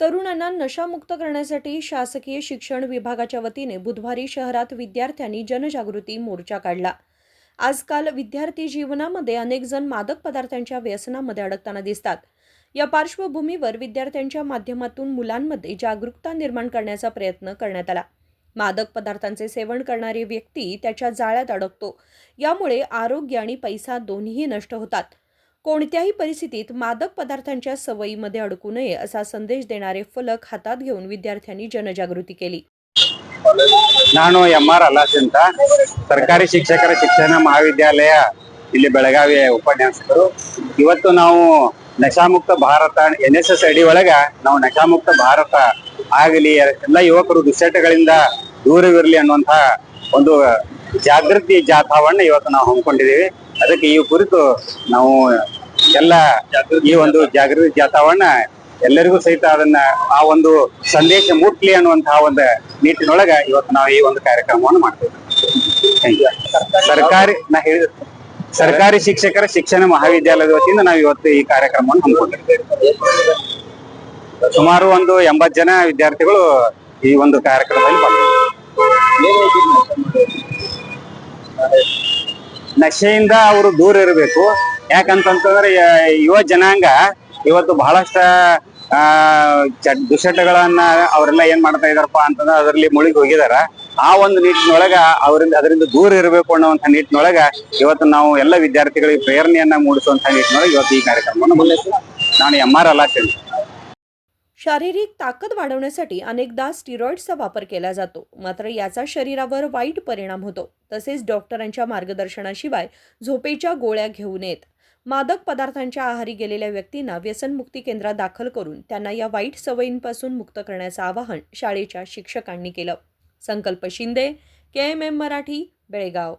तरुणांना नशामुक्त करण्यासाठी शासकीय शिक्षण विभागाच्या वतीने बुधवारी शहरात विद्यार्थ्यांनी जनजागृती मोर्चा काढला. आजकाल विद्यार्थी जीवनामध्ये अनेक जण मादक पदार्थांच्या व्यसनामध्ये अडकताना दिसतात. या पार्श्वभूमीवर विद्यार्थ्यांच्या माध्यमातून मुलांमध्ये जागरूकता निर्माण करण्याचा प्रयत्न करण्यात आला. मादक पदार्थांचे सेवन करणारी व्यक्ती त्याच्या जाळ्यात अडकतो. यामुळे आरोग्य आणि पैसा दोन्हीही नष्ट होतात. कोणत्याही परिस्थितीत मादक पदार्थांच्या सवयीमध्ये अडकू नये असा संदेश देणारे फलक हातात घेऊन विद्यार्थ्यांनी जनजागृती केली ನಾನು ಎಂ ಆರ್ ಅಲಾಸ್ ಅಂತ ಸರ್ಕಾರಿ ಶಿಕ್ಷಕರ ಶಿಕ್ಷಣ ಮಹಾವಿದ್ಯಾಲಯ ಇಲ್ಲಿ ಬೆಳಗಾವಿಯ ಉಪನ್ಯಾಸಕರು ಇವತ್ತು ನಾವು Nashamukt Bharat N S S ಅಡಿ ಒಳಗ ನಾವು ನಶಾಮುಕ್ತ ಭಾರತ ಆಗಲಿ ಎಲ್ಲ ಯುವಕರು ದುಶ್ಚಟಗಳಿಂದ ದೂರವಿರಲಿ ಅನ್ನುವಂತ ಒಂದು ಜಾಗೃತಿ ಜಾಥಾವನ್ನ ಇವತ್ತು ನಾವು ಹಮ್ಮಿಕೊಂಡಿದ್ದೀವಿ ಅದಕ್ಕೆ ಈ ಕುರಿತು ನಾವು ಎಲ್ಲ ಈ ಒಂದು ಜಾಗೃತಿ ಜಾಥಾವನ್ನ ಎಲ್ಲರಿಗೂ ಸಹಿತ ಅದನ್ನ ಆ ಒಂದು ಸಂದೇಶ ಮುಟ್ಲಿ ಅನ್ನುವಂತಹ ಒಂದು ನಿಟ್ಟಿನೊಳಗ ಇವತ್ತು ನಾವು ಈ ಒಂದು ಕಾರ್ಯಕ್ರಮವನ್ನು ಮಾಡ್ತೇವೆ. ಸರ್ಕಾರಿ ನಾ ಹೇಳಿದ ಸರ್ಕಾರಿ ಶಿಕ್ಷಕರ ಶಿಕ್ಷಣ ಮಹಾವಿದ್ಯಾಲಯದ ವತಿಯಿಂದ ನಾವು ಇವತ್ತು ಈ ಕಾರ್ಯಕ್ರಮವನ್ನು ಹಮ್ಮಿಕೊಂಡಿದ್ದೇವೆ. ಸುಮಾರು ಒಂದು ಎಂಬತ್ತು ಜನ ವಿದ್ಯಾರ್ಥಿಗಳು ಈ ಒಂದು ಕಾರ್ಯಕ್ರಮದಲ್ಲಿ ಪಾಲ್ಗೊಂಡಿದ್ದಾರೆ. ನಶೆಯಿಂದ ಅವರು ದೂರ ಇರಬೇಕು. ಯಾಕಂತಂತಂದ್ರೆ ಯ- ಯುವ ಜನಾಂಗ ಇವತ್ತು ಬಹಳಷ್ಟ ಆ ಚ- ದುಶ್ಚಟಗಳನ್ನ ಅವರೆಲ್ಲ ಏನ್ ಮಾಡ್ತಾ ಇದಾರಪ್ಪ ಅಂತಂದ್ರೆ ಅದರಲ್ಲಿ ಮುಳುಗಿ ಹೋಗಿದಾರ ಆ ಒಂದು ನಿಟ್ಟಿನೊಳಗ ಅವರಿಂದ ಅದರಿಂದ ದೂರ ಇರಬೇಕು ಅನ್ನುವಂತ ನಿಟ್ಟಿನೊಳಗ ಇವತ್ತು ನಾವು ಎಲ್ಲ ವಿದ್ಯಾರ್ಥಿಗಳಿಗೆ ಪ್ರೇರಣೆಯನ್ನ ಮೂಡಿಸುವಂತ ನಿಟ್ಟಿನೊಳಗೆ ಇವತ್ತು ಈ ಕಾರ್ಯಕ್ರಮವನ್ನು ಮುನ್ನಡೆಸಿ ನಾನು ಎಂ ಆರ್ ಅಲಾಸ್ ಅಂತ शारीरिक ताकद वाढवण्यासाठी अनेकदा स्टिरॉइड्सचा वापर केला जातो मात्र याचा शरीरावर वाईट परिणाम होतो तसेच डॉक्टरांच्या मार्गदर्शनाशिवाय झोपेच्या गोळ्या घेऊ नयेत मादक पदार्थांच्या आहारी गेलेल्या व्यक्तींना व्यसनमुक्ती केंद्रात दाखल करून त्यांना या वाईट सवयींपासून मुक्त करण्याचं आवाहन शाळेच्या शिक्षकांनी केलं. Sankalp Shinde K M M Marathi Belgaum.